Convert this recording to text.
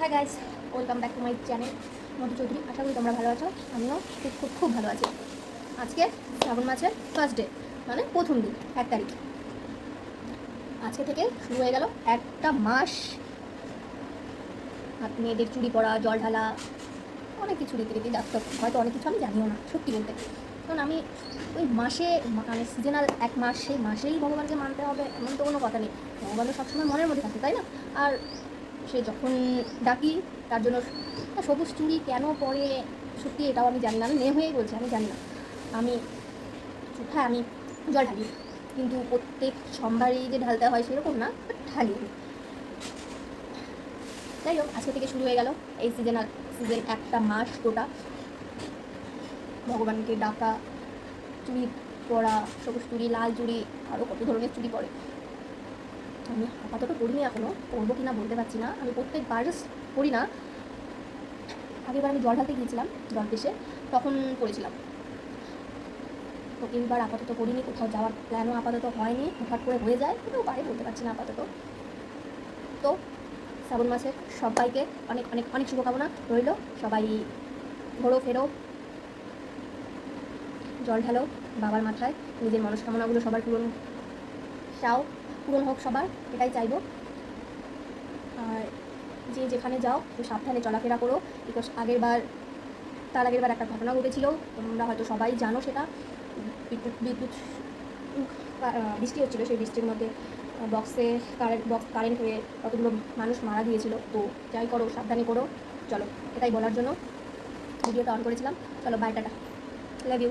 Hi guys welcome back to my channel Madhu Chowdhury আশা করি তোমরা ভালো আছো, আমিও খুব খুব খুব ভালো আছি। আজকে শ্রাবণ মাসের ফার্স্ট ডে মানে প্রথম দিন, এক তারিখ। আজকে থেকে শুরু হয়ে গেল একটা মাস। হাত মেয়েদের চুরি পড়া জল ঢালা, অনেক কিছু রীতি রীতি যাচ্ছে হয়তো অনেক কিছু আমি জানিও না, সত্যি বলতে। কারণ আমি ওই মাসে মানে সিজনাল এক মাস, সেই মাসেই ভগবানকে মানতে হবে, এমন তো কোনো কথা নেই। ভগবান তো সবসময় মনের মধ্যে থাকে, তাই না? আর সে যখন ডাকি, তার জন্য সবুজ চুড়ি কেন পরে? সত্যি এটাও আমি জানি না। আমি মেয়ে হয়েই বলছি, আমি জানি না। আমি হ্যাঁ আমি জল ঢালি। কিন্তু প্রত্যেক সোমবারই যে ঢালতে হয় সেরকম না ঢালি যাই হোক, আজকে থেকে শুরু হয়ে গেল। এই সিজন আর সিজন একটা মাস গোটা। ভগবানকে ডাকা, চুড়ি পরা, সবুজ চুড়ি, লাল চুড়ি আরও কত ধরনের চুড়ি পরে। আমি আপাতত পড়িনি এখনও পড়ব কি না বলতে পারছি না। আমি প্রত্যেকবার পড়ি না। আগেরবার আমি জল ঢালতে গিয়েছিলাম, জল পেশে তখন পড়েছিলাম। তো এইবার আপাতত পড়িনি, কোথাও যাওয়ার প্ল্যানও আপাতত হয়নি হঠাৎ করে হয়ে যায় কোথাও পারে বলতে পারছি না আপাতত। তো শ্রাবণ মাসের সবাইকে অনেক অনেক অনেক শুভকামনা রইল। সবাই ঘোরো, ফেরো। জল ঢালো বাবার মাথায়, নিজের মনস্কামনাগুলো সবার পূরণ চাও পূরণ হোক সবার, এটাই চাইব। আর যে যেখানে যাও, একটু সাবধানে চলাফেরা করো বিকজ আগের বার তার আগের বার একটা ঘটনা ঘটেছিল, তোমরা হয়তো সবাই জানো সেটা। বিদ্যুৎ বিদ্যুৎ বৃষ্টি হচ্ছিল, সেই বৃষ্টির মধ্যে বক্সে কারেন্ট বক্স কারেন্ট হয়ে কতগুলো মানুষ মারা গিয়েছিল। তো যাই করো, সাবধানে করো, চলো, এটাই বলার জন্য। ভিডিওটা অন করেছিলাম। চলো বাই টাটা। Love you